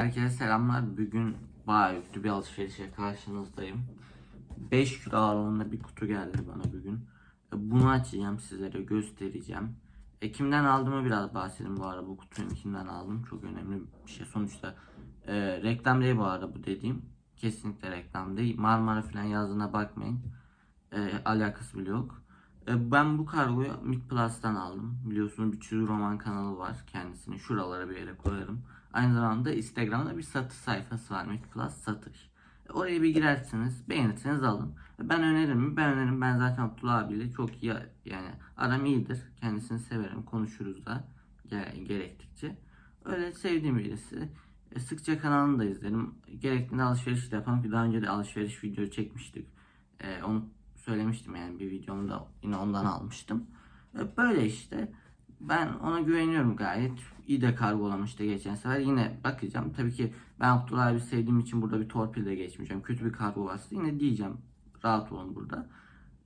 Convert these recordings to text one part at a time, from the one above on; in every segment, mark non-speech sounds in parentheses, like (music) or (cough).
Herkese selamlar. Bugün bayağı yüklü bir alışverişe karşınızdayım. 5 kilo ağırlığında bir kutu geldi bana bugün. E, Bunu açacağım sizlere göstereceğim. E, kimden aldığımı biraz bahsedeyim bu arada bu kutuyu kimden aldım çok önemli bir şey. Sonuçta e, reklam değil bu arada bu dediğim. Kesinlikle reklam değil. Marmara falan yazdığına bakmayın. E, alakası bile yok. E, Ben bu kargoyu Mid Plus'tan aldım. Biliyorsunuz bir çizgi roman kanalı var kendisini. Şuralara bir yere koyarım. Aynı zamanda Instagram'da bir satış sayfası var. Mid Plus satış. E, Oraya bir girersiniz. Beğenirseniz alın. E, Ben öneririm? Ben öneririm. Ben zaten Abdullah abiyle çok iyi yani aram iyidir. Kendisini severim. Konuşuruz da ge- gerektikçe. Öyle sevdiğim birisi. E, Sıkça kanalını da izlerim. Gerektiğinde alışveriş de yaparım daha önce de alışveriş video çekmiştik. E, onu söylemiştim yani bir videomda yine ondan almıştım. Böyle işte. Ben ona güveniyorum gayet. İyi de kargolamıştı geçen sefer. Yine bakacağım. Tabii ki ben Abdullah abi sevdiğim için burada bir torpil geçmeyeceğim. Kötü bir kargo varsa yine diyeceğim. Rahat olun burada.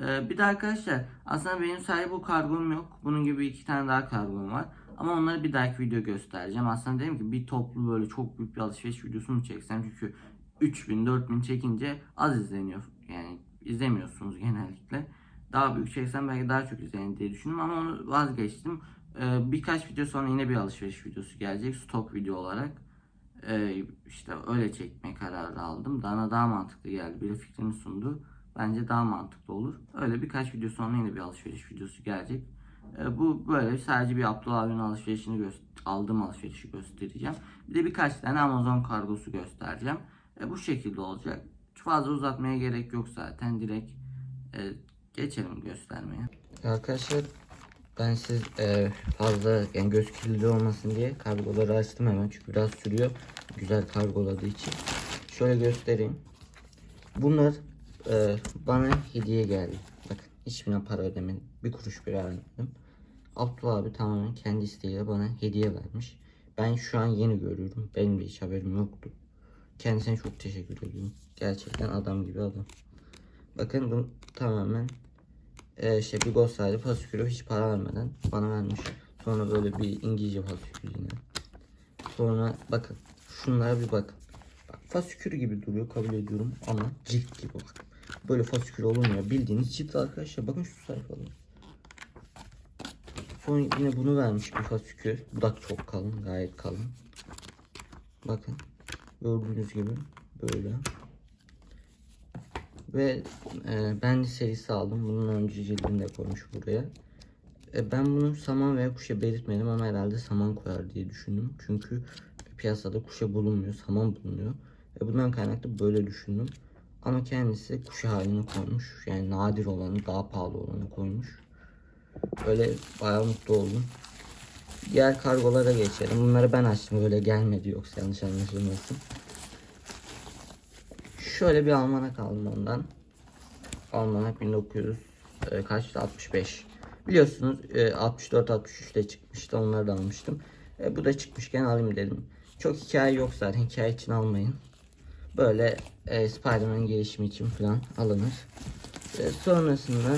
Ee, bir de arkadaşlar aslında benim sadece bu kargom yok. Bunun gibi iki tane daha kargom var. Ama onları bir dahaki video göstereceğim. Aslında dedim ki bir toplu böyle çok büyük bir alışveriş videosu mu çeksem? Çünkü 3000 4000 çekince az izleniyor. Yani izlemiyorsunuz genellikle. Daha büyük çeksem belki daha çok izlenir diye düşündüm ama onu vazgeçtim. Ee, birkaç video sonra yine bir alışveriş videosu gelecek stok video olarak. Ee, işte öyle çekme kararı aldım. Bana daha mantıklı geldi. Biri fikrini sundu. Bence daha mantıklı olur. Öyle birkaç video sonra yine bir alışveriş videosu gelecek. Ee, bu böyle sadece bir Abdullah abinin alışverişini aldığım alışverişi göstereceğim. Bir de birkaç tane Amazon kargosu göstereceğim. Bu şekilde olacak. Fazla uzatmaya gerek yok zaten. Direkt e, geçelim göstermeye. Arkadaşlar ben siz e, fazla yani göz kirliliği olmasın diye kargoları açtım hemen çünkü biraz sürüyor güzel kargoladığı için. Şöyle göstereyim. Bunlar e, bana hediye geldi. Bakın hiçbirine para ödemedim. Bir kuruş bile vermedim. Abdullah abi tamamen kendi isteğiyle bana hediye vermiş. Ben şu an yeni görüyorum. Benim de hiç haberim yoktu. Kendisine çok teşekkür ediyorum. Gerçekten adam gibi adam. Bakın bu tamamen e, işte bir gösterdi fasikülü hiç para vermeden bana vermiş. Sonra böyle bir İngilizce fasikül yine. Sonra bakın şunlara bir bakın. Bak fasikül gibi duruyor kabul ediyorum ama cilt gibi bak. Böyle fasikül olmuyor. Bildiğiniz cilt arkadaşlar. Bakın şu sayfaları. Sonra yine bunu vermiş bir fasikül. Bu da çok kalın. Gayet kalın. Bakın. Gördüğünüz gibi böyle. Ve e, ben serisi aldım. Bunun önce cildini de koymuş buraya. E, ben bunu saman veya kuşa belirtmedim ama herhalde saman koyar diye düşündüm. Çünkü piyasada kuşa bulunmuyor, saman bulunuyor. E, bundan kaynaklı böyle düşündüm. Ama kendisi kuşa halini koymuş. Yani nadir olanı, daha pahalı olanı koymuş. Böyle bayağı mutlu oldum. Diğer kargolara geçelim. Bunları ben açtım. Böyle gelmedi yoksa yanlış anlaşılmasın. Şöyle bir almanak aldım ondan. Almanak 1900 e, kaçtı 65. Biliyorsunuz e, 64 63'te çıkmıştı. Onları da almıştım. E, bu da çıkmışken alayım dedim. Çok hikaye yok zaten. Hikaye için almayın. Böyle e, Spider-Man gelişimi için falan alınır. E, sonrasında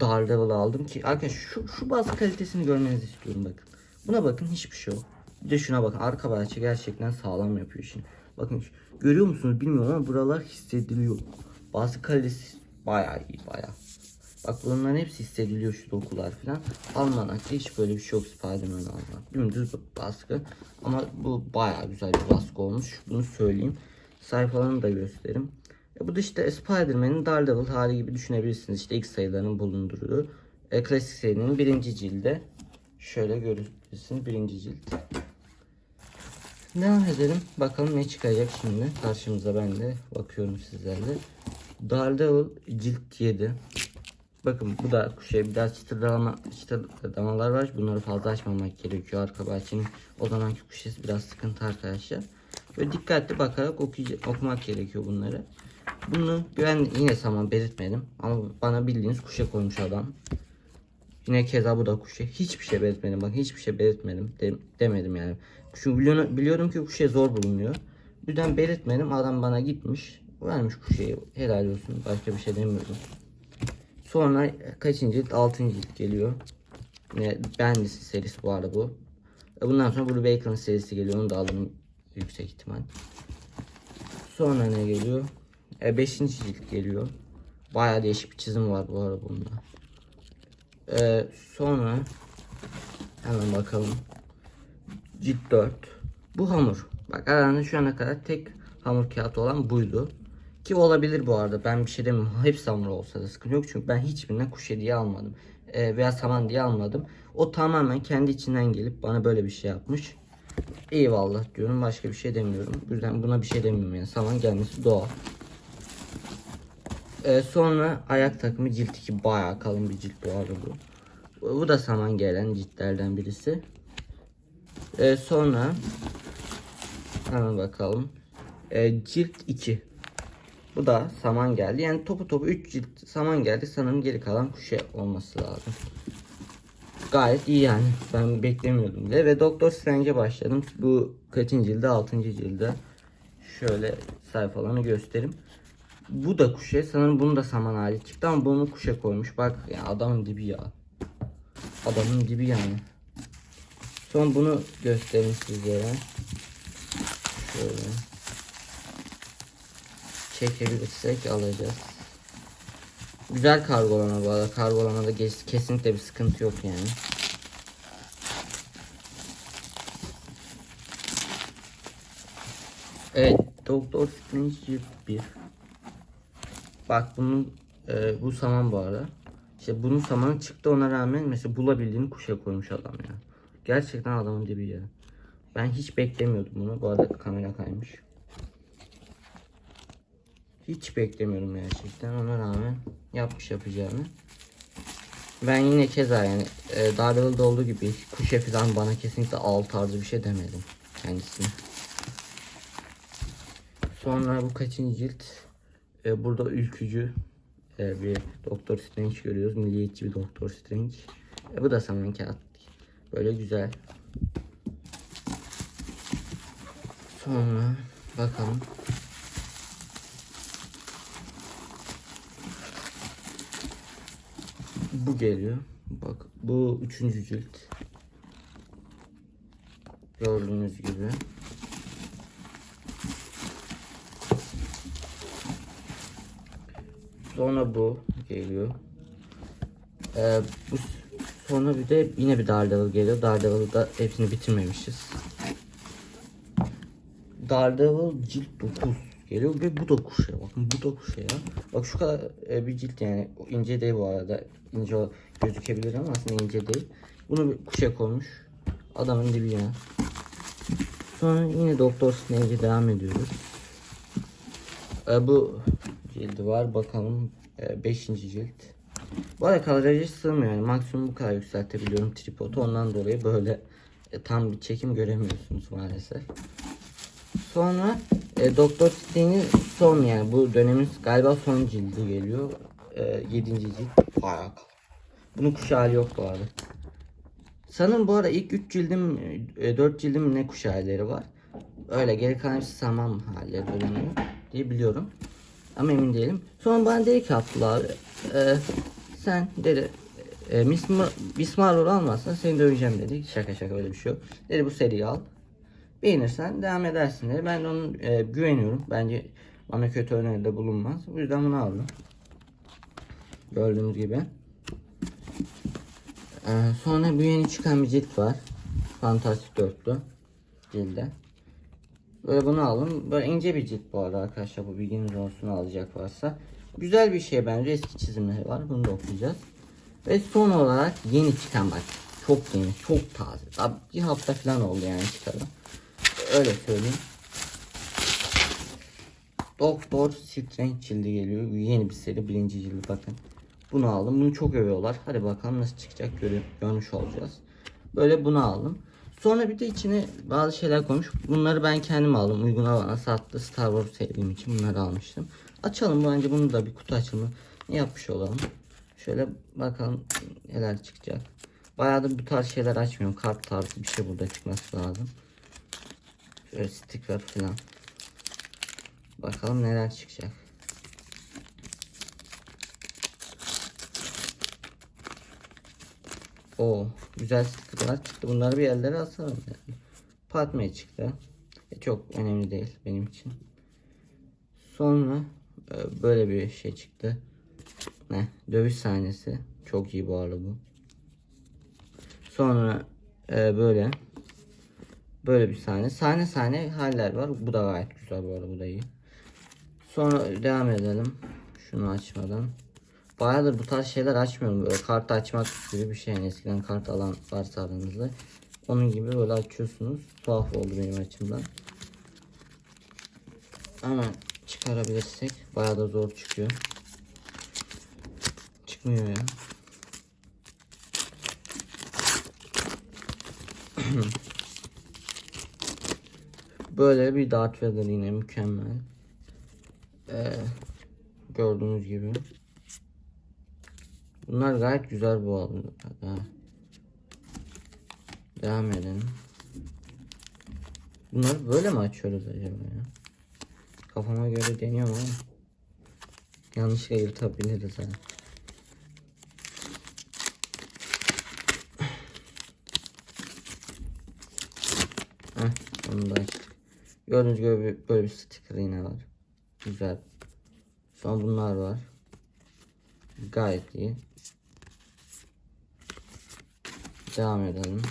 Daredevil aldım ki arkadaşlar şu, şu bazı kalitesini görmenizi istiyorum bakın. Buna bakın hiçbir şey yok. Bir de şuna bakın arka bahçe gerçekten sağlam yapıyor işini. Bakın görüyor musunuz bilmiyorum ama buralar hissediliyor. Bazı kalitesi bayağı iyi bayağı. Bak bunların hepsi hissediliyor şu dokular falan. Almanakta hiç böyle bir şey yok Spiderman almak. Dümdüz baskı. Ama bu bayağı güzel bir baskı olmuş. Bunu söyleyeyim. Sayfalarını da göstereyim. E bu da işte Spider-Man'in Daredevil hali gibi düşünebilirsiniz. İşte ilk sayılarının bulundurduğu. E, klasik serinin birinci cilde. Şöyle görürsünüz birinci cilt. Devam edelim. Bakalım ne çıkacak şimdi. Karşımıza ben de bakıyorum sizlerle. Daredevil cilt 7. Bakın bu da şey biraz çıtırdama, çıtırdamalar var. Bunları fazla açmamak gerekiyor. Arka bahçenin o zamanki kuşesi biraz sıkıntı arkadaşlar. Böyle dikkatli bakarak okumak gerekiyor bunları. Bunu ben yine zaman belirtmedim. Ama bana bildiğiniz kuşa koymuş adam. Yine keza bu da kuşa. Hiçbir şey belirtmedim. Bak hiçbir şey belirtmedim. De- demedim yani. Şu biliyorum, biliyorum ki kuşa zor bulunuyor. Bu yüzden belirtmedim. Adam bana gitmiş. Vermiş kuşayı. Helal olsun. Başka bir şey demiyorum. Sonra kaçıncı cilt? Altıncı cilt geliyor. Yine Bendis serisi bu arada bu. E, Bundan sonra Blue Bacon serisi geliyor. Onu da alırım yüksek ihtimal. Sonra ne geliyor? E, beşinci cilt geliyor. Bayağı değişik bir çizim var bu arada bunda. E, sonra hemen bakalım. Cilt 4. Bu hamur. Bak aralarında şu ana kadar tek hamur kağıt olan buydu. Ki olabilir bu arada. Ben bir şey demiyorum. Hepsi hamur olsa da sıkıntı yok. Çünkü ben hiçbirine kuş hediye almadım. E, veya saman diye almadım. O tamamen kendi içinden gelip bana böyle bir şey yapmış. Eyvallah diyorum. Başka bir şey demiyorum. Bu yüzden buna bir şey demiyorum yani. Saman gelmesi doğal. Ee, sonra ayak takımı cilt 2 bayağı kalın bir cilt bu arada bu. Bu da saman gelen ciltlerden birisi. Ee, sonra hemen bakalım. Ee, cilt 2. Bu da saman geldi. Yani topu topu 3 cilt saman geldi. Sanırım geri kalan kuşe olması lazım. Gayet iyi yani. Ben beklemiyordum bile. Ve Doktor Strange'e başladım. Bu kaçıncı cilde? 6. cilde. Şöyle sayfalarını göstereyim. Bu da kuşe. Sanırım bunu da saman hali çıktı ama bunu kuşe koymuş. Bak ya adamın dibi ya. Adamın dibi yani. Son bunu göstereyim sizlere. Şöyle. Çekebilirsek alacağız. Güzel kargolama bu arada. Kargolamada kes- kesinlikle bir sıkıntı yok yani. Evet, Doktor Strange Cilt 1. Bak bunun e, bu saman bu arada. İşte bunun samanı çıktı ona rağmen mesela bulabildiğini kuşa koymuş adam ya. Gerçekten adamın dibi ya. Ben hiç beklemiyordum bunu. Bu arada kamera kaymış. Hiç beklemiyordum gerçekten. Ona rağmen yapmış yapacağını. Ben yine keza yani e, Daredevil'de olduğu gibi kuşa falan bana kesinlikle al tarzı bir şey demedim kendisine. Sonra bu kaçıncı cilt? E, burada ülkücü e, bir Doktor Strange görüyoruz. Milliyetçi bir Doktor Strange. E, bu da saman kağıt. Böyle güzel. Sonra bakalım. Bu geliyor. Bak bu üçüncü cilt. Gördüğünüz gibi. Sonra bu geliyor. Ee, bu sonra bir de yine bir Daredevil geliyor. Daredevil'ı da hepsini bitirmemişiz. Daredevil cilt 9 geliyor ve bu da kuşa. Bakın bu da kuşa ya. Bak şu kadar e, bir cilt yani ince değil bu arada. İnce gözükebilir ama aslında ince değil. Bunu bir kuşa koymuş. Adamın dibi ya. Sonra yine Doktor Strange'e devam ediyoruz. E, bu cildi var. Bakalım 5. cilt. Bu arada kadrajı sığmıyor. Yani maksimum bu kadar yükseltebiliyorum tripodu. Ondan dolayı böyle e, tam bir çekim göremiyorsunuz maalesef. Sonra e, Doktor Strange'in son yani bu dönemin galiba son cildi geliyor. E, 7. cilt. Bayağı. Bunun kuş hali yok bu arada. Sanırım bu arada ilk 3 cildim, 4 cildim ne kuş halleri var. Öyle geri kalan hepsi saman halleri bulunuyor diye biliyorum. Ama emin değilim. Sonra bana dedi ki abi e, sen dedi e, Miss, Ma Miss Marlowe'u almazsan seni döveceğim dedi. Şaka şaka öyle bir şey yok. Dedi bu seriyi al. Beğenirsen devam edersin dedi. Ben de onun e, güveniyorum. Bence bana kötü öneride bulunmaz. Bu yüzden bunu aldım. Gördüğünüz gibi. Ee, sonra bu yeni çıkan bir cilt var. Fantastik dörtlü cilde. Böyle bunu alın. Böyle ince bir cilt bu arada arkadaşlar. Bu bilginiz olsun alacak varsa. Güzel bir şey bence. Eski çizimleri var. Bunu da okuyacağız. Ve son olarak yeni çıkan bak. Çok yeni, çok taze. Daha bir hafta falan oldu yani çıkalı. Öyle söyleyeyim. Doktor Strange cildi geliyor. Yeni bir seri. Birinci cildi bakın. Bunu aldım. Bunu çok övüyorlar. Hadi bakalım nasıl çıkacak görü görmüş olacağız. Böyle bunu aldım. Sonra bir de içine bazı şeyler koymuş. Bunları ben kendim aldım. Uyguna bana sattı. Star Wars sevdiğim için bunları almıştım. Açalım bence bunu da bir kutu açımı yapmış olalım. Şöyle bakalım neler çıkacak. Bayağı da bu tarz şeyler açmıyorum. Kart tarzı bir şey burada çıkması lazım. Şöyle sticker falan. Bakalım neler çıkacak. O güzel stickerlar çıktı. Bunları bir yerlere asalım yani. Patmaya çıktı. E, çok önemli değil benim için. Sonra e, böyle bir şey çıktı. Ne? Dövüş sahnesi. Çok iyi bu arada bu. Sonra e, böyle böyle bir sahne. Sahne sahne haller var. Bu da gayet güzel bu arada bu da iyi. Sonra devam edelim. Şunu açmadan. Bayağıdır bu tarz şeyler açmıyorum. Böyle kart açmak gibi bir şey. Yani eskiden kart alan varsa aranızda. Onun gibi böyle açıyorsunuz. Tuhaf oldu benim açımdan. Hemen çıkarabilirsek. Bayağı da zor çıkıyor. Çıkmıyor ya. (clears throat) Böyle bir Darth Vader yine mükemmel. Ee, gördüğünüz gibi. Bunlar gayet güzel bu arada. Devam edelim. Bunları böyle mi açıyoruz acaba ya? Kafama göre deniyorum ama yanlışlıkla yırtabiliriz ha. Heh, onu da açtık. Gördüğünüz gibi böyle bir sticker yine var. Güzel. Sonra bunlar var. Gayet iyi. Devam edelim.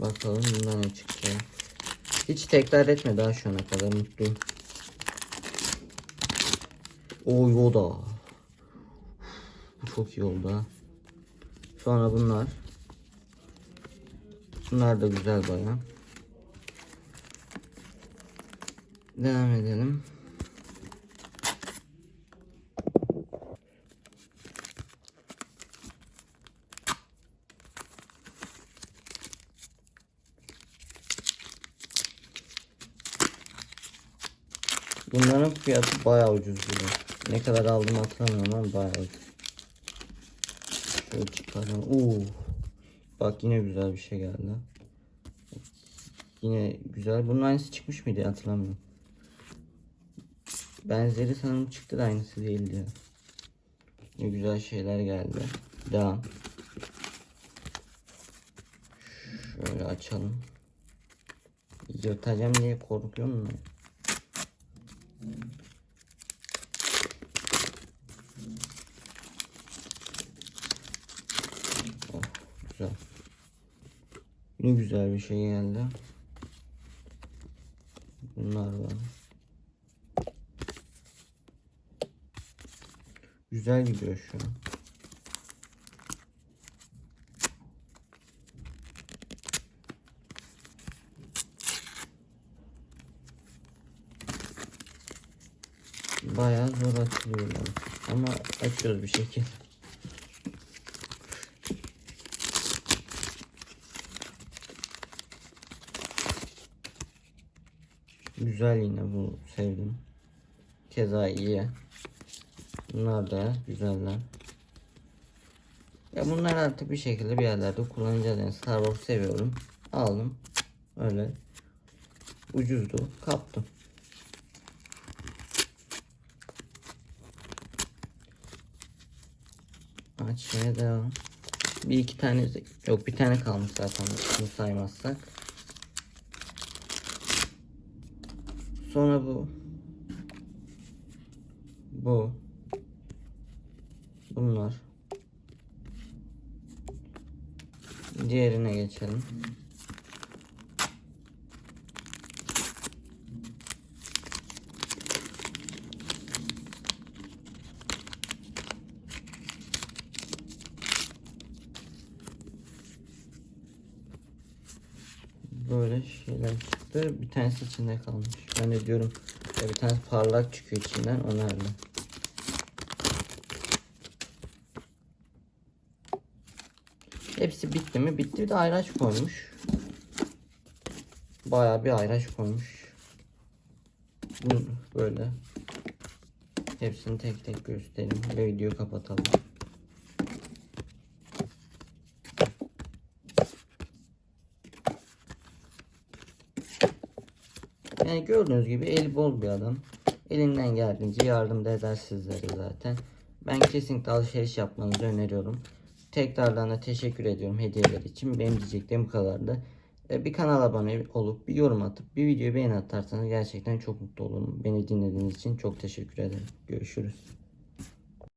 Bakalım bundan ne çıkacak. Hiç tekrar etme daha şu ana kadar mutluyum. O Yoda. Bu çok iyi oldu ha. Sonra bunlar. Bunlar da güzel baya. Devam edelim. Bunların fiyatı bayağı ucuz gibi. Ne kadar aldım hatırlamıyorum ama bayağı ucuz. Şöyle çıkaralım. Oo. Bak yine güzel bir şey geldi. Yine güzel. Bunun aynısı çıkmış mıydı hatırlamıyorum. Benzeri sanırım çıktı da aynısı değildi. ya. Ne güzel şeyler geldi. Devam. Şöyle açalım. Yırtacağım diye korkuyorum da. Oh, güzel. Yine güzel bir şey geldi. Bunlar var. Güzel gidiyor şu an. Bayağı zor açılıyorlar. Ama açıyoruz bir şekilde. Güzel yine bu sevdim. Keza iyi. Bunlar da güzeller. Ya bunlar artık bir şekilde bir yerlerde kullanacağız. Yani Star Wars seviyorum. Aldım. Öyle. Ucuzdu. Kaptım. Açmaya devam. Bir iki tane yok bir tane kalmış zaten bunu saymazsak. Sonra bu. Bu. Bunlar. Diğerine geçelim. Böyle şeyler çıktı. Bir tanesi içinde kalmış. Ben de diyorum ya bir tanesi parlak çıkıyor içinden onlarla. Hepsi bitti mi? Bitti bir de ayraç koymuş. Bayağı bir ayraç koymuş. Böyle. Hepsini tek tek göstereyim ve videoyu kapatalım. Yani gördüğünüz gibi eli bol bir adam. Elinden geldiğince yardım da eder sizlere zaten. Ben kesinlikle alışveriş yapmanızı öneriyorum. Tekrardan da teşekkür ediyorum hediyeler için. Benim diyeceklerim bu kadardı. E, Bir kanala abone olup bir yorum atıp bir videoyu beğeni atarsanız gerçekten çok mutlu olurum. Beni dinlediğiniz için çok teşekkür ederim. Görüşürüz.